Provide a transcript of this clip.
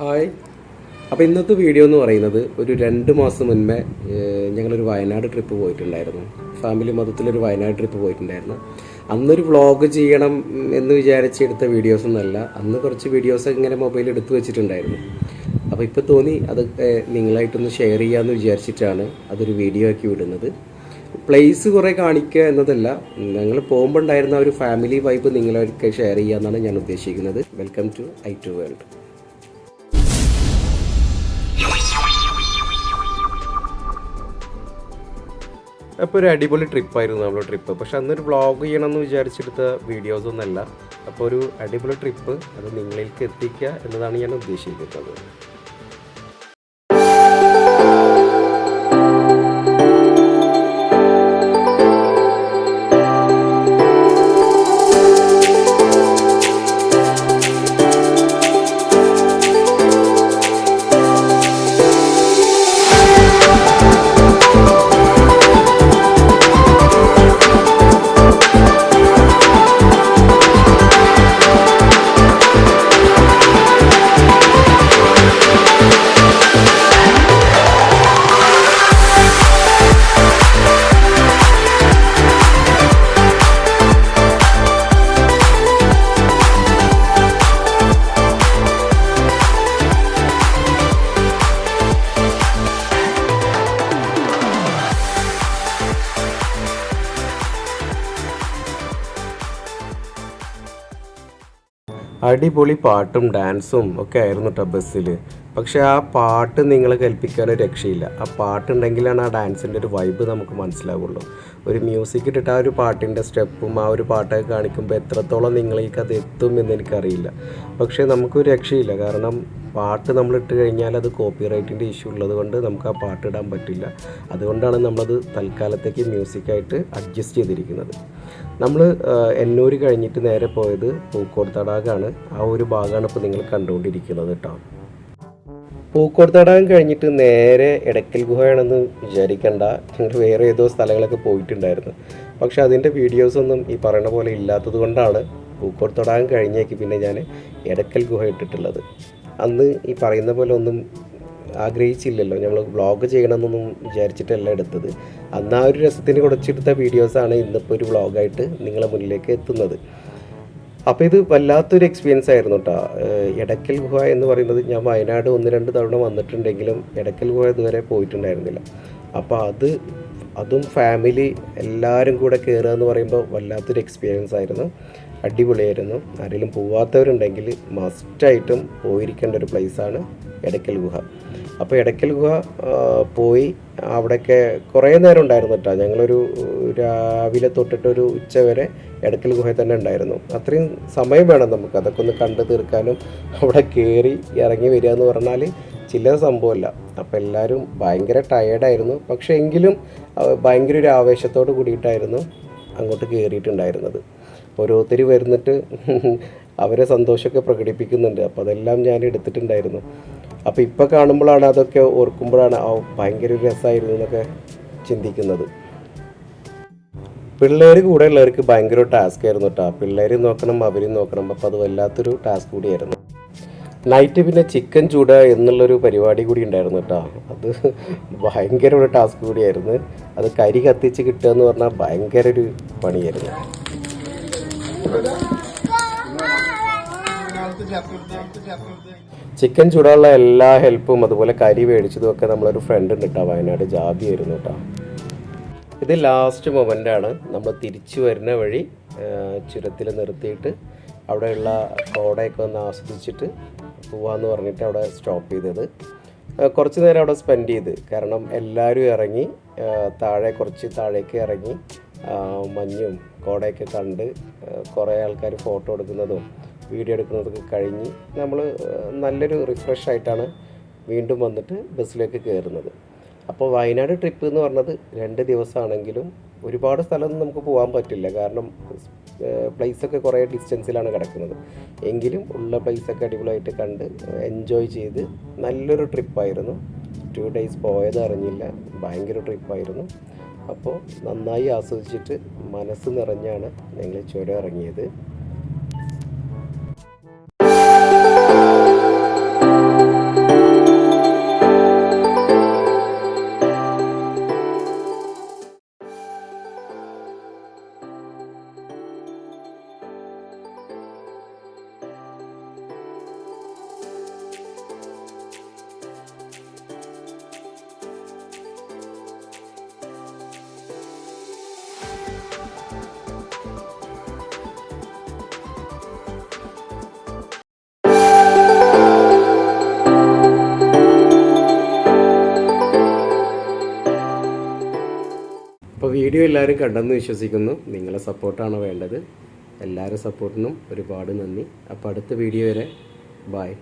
Hi. അപ്പോൾ ഇന്നത്തെ video എന്ന് പറയുന്നത് ഒരു രണ്ട് മാസം മുൻപേ ഞങ്ങളൊരു വയനാട് ട്രിപ്പ് പോയിട്ടുണ്ടായിരുന്നു. ഫാമിലി മൊത്തത്തിലൊരു വയനാട് ട്രിപ്പ് പോയിട്ടുണ്ടായിരുന്നു. അന്നൊരു വ്ളോഗ് ചെയ്യണം എന്ന് വിചാരിച്ച് എടുത്ത വീഡിയോസ് ഒന്നല്ല അന്ന് കുറച്ച് വീഡിയോസ് ഇങ്ങനെ മൊബൈൽ എടുത്തു വെച്ചിട്ടുണ്ടായിരുന്നു. അപ്പോൾ ഇപ്പോൾ തോന്നി അത് നിങ്ങളായിട്ടൊന്ന് ഷെയർ ചെയ്യാമെന്ന് വിചാരിച്ചിട്ടാണ് അതൊരു വീഡിയോ ആക്കി വിടുന്നത്. പ്ലേസ് കുറേ കാണിക്കുക എന്നതല്ല ഞങ്ങൾ പോകുമ്പോൾ ഉണ്ടായിരുന്ന ഒരു ഫാമിലി വൈബ് നിങ്ങളൊക്കെ ഷെയർ ചെയ്യാമെന്നാണ് ഞാൻ ഉദ്ദേശിക്കുന്നത്. Welcome to eye to world അപ്പോൾ ഒരു അടിപൊളി ട്രിപ്പായിരുന്നു നമ്മുടെ ട്രിപ്പ് പക്ഷെ അന്നൊരു വ്ളോഗ് ചെയ്യണമെന്ന് വിചാരിച്ചെടുത്ത വീഡിയോസ് ഒന്നല്ല. അപ്പോൾ ഒരു അടിപൊളി ട്രിപ്പ് അത് നിങ്ങളിലേക്ക് എത്തിക്കുക എന്നതാണ് ഞാൻ ഉദ്ദേശിക്കുന്നത്. അടിപൊളി പാട്ടും ഡാൻസും ഒക്കെ ആയിരുന്നു കേട്ടോ ബസ്സിൽ. പക്ഷേ ആ പാട്ട് നിങ്ങൾ കൽപ്പിക്കാൻ ഒരു രക്ഷയില്ല. ആ പാട്ടുണ്ടെങ്കിലാണ് ആ ഡാൻസിന്റെ ഒരു വൈബ് നമുക്ക് മനസ്സിലാവുള്ളൂ. ഒരു മ്യൂസിക് ഇട്ടിട്ട് ആ ഒരു പാട്ടിന്റെ സ്റ്റെപ്പും ആ ഒരു പാട്ടൊക്കെ കാണിക്കുമ്പോൾ എത്രത്തോളം നിങ്ങളേക്ക് അത് എത്തും എന്ന് എനിക്കറിയില്ല. പക്ഷേ നമുക്കൊരു രക്ഷയില്ല. കാരണം പാട്ട് നമ്മൾ ഇട്ട് കഴിഞ്ഞാൽ അത് കോപ്പി റൈറ്റിന്റെ ഇഷ്യൂ ഉള്ളത് കൊണ്ട് നമുക്ക് ആ പാട്ട് ഇടാൻ പറ്റില്ല. അതുകൊണ്ടാണ് നമ്മളത് തൽക്കാലത്തേക്ക് മ്യൂസിക്കായിട്ട് അഡ്ജസ്റ്റ് ചെയ്തിരിക്കുന്നത്. നമ്മൾ എന്നൂർ കഴിഞ്ഞിട്ട് നേരെ പോയത് പൂക്കോട് തടാകമാണ്. ആ ഒരു ഭാഗമാണ് ഇപ്പോൾ നിങ്ങൾ കണ്ടുകൊണ്ടിരിക്കുന്നത് കേട്ടോ. പൂക്കോട് തടാകം കഴിഞ്ഞിട്ട് നേരെ എടക്കൽ ഗുഹയാണെന്ന് വിചാരിക്കണ്ട. ഞങ്ങൾ വേറെ ഏതോ സ്ഥലങ്ങളൊക്കെ പോയിട്ടുണ്ടായിരുന്നു. പക്ഷെ അതിന്റെ വീഡിയോസൊന്നും ഈ പറയുന്ന പോലെ ഇല്ലാത്തത് കൊണ്ടാണ് പൂക്കോട് തടാകം കഴിഞ്ഞേക്ക് പിന്നെ ഞാൻ എടക്കൽ ഗുഹ ഇട്ടിട്ടുള്ളത്. അന്ന് ഈ പറയുന്ന പോലെ ഒന്നും ആഗ്രഹിച്ചില്ലല്ലോ. നമ്മൾ വ്ളോഗ് ചെയ്യണമെന്നൊന്നും വിചാരിച്ചിട്ടല്ല എടുത്തത്. അന്ന് ആ ഒരു രസത്തിന് കുറച്ചെടുത്ത വീഡിയോസാണ് ഇന്നിപ്പോൾ ഒരു വ്ളോഗായിട്ട് നിങ്ങളെ മുന്നിലേക്ക് എത്തുന്നത്. അപ്പോൾ ഇത് വല്ലാത്തൊരു എക്സ്പീരിയൻസ് ആയിരുന്നു കേട്ടോ എടക്കൽ ഗുഹ എന്ന് പറയുന്നത് ഞാൻ വയനാട് ഒന്ന് രണ്ട് തവണ വന്നിട്ടുണ്ടെങ്കിലും എടക്കൽ ഗുഹ ഇതുവരെ പോയിട്ടുണ്ടായിരുന്നില്ല. അപ്പോൾ അത് അതും ഫാമിലി എല്ലാവരും കൂടെ കയറുക എന്ന് പറയുമ്പോൾ വല്ലാത്തൊരു എക്സ്പീരിയൻസ് ആയിരുന്നു. അടിപൊളിയായിരുന്നു. ആരെങ്കിലും പോവാത്തവരുണ്ടെങ്കിൽ മസ്റ്റായിട്ടും പോയിരിക്കേണ്ട ഒരു പ്ലേസാണ് എടക്കൽ ഗുഹ. അപ്പോൾ എടക്കൽ ഗുഹ പോയി അവിടെയൊക്കെ കുറേ നേരം ഉണ്ടായിരുന്നു കേട്ടോ. ഞങ്ങളൊരു രാവിലെ തൊട്ടിട്ടൊരു ഉച്ച വരെ എടക്കൽ ഗുഹയിൽ തന്നെ ഉണ്ടായിരുന്നു. അത്രയും സമയം വേണം നമുക്ക്. അതൊക്കെ ഒന്ന് കണ്ടു തീർക്കാനും അവിടെ കയറി ഇറങ്ങി വരിക എന്ന് പറഞ്ഞാൽ ചില സംഭവമല്ല. അപ്പോൾ എല്ലാവരും ഭയങ്കര ടയേർഡായിരുന്നു പക്ഷേ എങ്കിലും ഭയങ്കര ഒരു ആവേശത്തോട് കൂടിയിട്ടായിരുന്നു അങ്ങോട്ട് കയറിയിട്ടുണ്ടായിരുന്നത് ഓരോരുത്തർ വരുന്നിട്ട് അവരെ സന്തോഷമൊക്കെ പ്രകടിപ്പിക്കുന്നുണ്ട്. അപ്പോൾ അതെല്ലാം ഞാൻ എടുത്തിട്ടുണ്ടായിരുന്നു. അപ്പോൾ ഇപ്പോൾ കാണുമ്പോഴാണ് അതൊക്കെ ഓർക്കുമ്പോഴാണ് ഭയങ്കര ഒരു രസമായിരുന്നു എന്നൊക്കെ ചിന്തിക്കുന്നത്. പിള്ളേർ കൂടെ ഉള്ളവർക്ക് ഭയങ്കര ടാസ്ക് ആയിരുന്നു കേട്ടോ. പിള്ളേർ നോക്കണം അവരും നോക്കണം. അപ്പോൾ അത് വല്ലാത്തൊരു ടാസ്ക് കൂടിയായിരുന്നു. നൈറ്റ് പിന്നെ ചിക്കൻ ചൂട എന്നുള്ളൊരു പരിപാടി കൂടി ഉണ്ടായിരുന്നു കേട്ടോ. അത് ഭയങ്കര ഒരു ടാസ്ക് കൂടിയായിരുന്നു. അത് കരി കത്തിച്ച് കിട്ടുക എന്ന് പറഞ്ഞാൽ ഭയങ്കര ഒരു പണിയായിരുന്നു. ചിക്കൻ ചൂടാനുള്ള എല്ലാ ഹെൽപ്പും അതുപോലെ കരി മേടിച്ചതും ഒക്കെ നമ്മളൊരു ഫ്രണ്ട് ഉണ്ട് കേട്ടോ വയനാട് ജാബി ആയിരുന്നു കേട്ടോ ഇത് ലാസ്റ്റ് മൊമെന്റ് ആണ്. നമ്മൾ തിരിച്ചു വരുന്ന വഴി ചുരത്തിൽ നിർത്തിയിട്ട് അവിടെയുള്ള കോടയൊക്കെ ഒന്ന് ആസ്വദിച്ചിട്ട് പോവാന്ന് പറഞ്ഞിട്ട് അവിടെ സ്റ്റോപ്പ് ചെയ്തത്. കുറച്ച് നേരം അവിടെ സ്പെൻഡ് ചെയ്ത്. കാരണം എല്ലാവരും ഇറങ്ങി താഴെ കുറച്ച് താഴേക്ക് ഇറങ്ങി മഞ്ഞും കോടയൊക്കെ കണ്ട് കുറേ ആൾക്കാർ ഫോട്ടോ എടുക്കുന്നതും വീഡിയോ എടുക്കുന്നതൊക്കെ കഴിഞ്ഞ് നമ്മൾ നല്ലൊരു റിഫ്രഷ് ആയിട്ടാണ് വീണ്ടും വന്നിട്ട് ബസ്സിലേക്ക് കയറുന്നത്. അപ്പോൾ വയനാട് ട്രിപ്പ് എന്ന് പറഞ്ഞത് രണ്ട് ദിവസമാണെങ്കിലും ഒരുപാട് സ്ഥലമൊന്നും നമുക്ക് പോകാൻ പറ്റില്ല. കാരണം പ്ലേസൊക്കെ കുറേ ഡിസ്റ്റൻസിലാണ് കിടക്കുന്നത്. എങ്കിലും ഉള്ള പ്ലേസൊക്കെ അടിപൊളിയായിട്ട് കണ്ട് എൻജോയ് ചെയ്ത് നല്ലൊരു ട്രിപ്പായിരുന്നു ടു ഡേയ്സ് പോയത് അറിഞ്ഞില്ല. ഭയങ്കര ട്രിപ്പായിരുന്നു അപ്പോൾ നന്നായി ആസ്വദിച്ചിട്ട് മനസ്സ് നിറഞ്ഞാണ് ഞങ്ങൾ ചുരം ഇറങ്ങിയത്. വീഡിയോ എല്ലാവരും കണ്ടെന്ന് വിശ്വസിക്കുന്നു. നിങ്ങളെ സപ്പോർട്ടാണ് വേണ്ടത്. എല്ലാവരും സപ്പോർട്ടിനും ഒരുപാട് നന്ദി. അപ്പോൾ അടുത്ത വീഡിയോ വരെ. ബായ്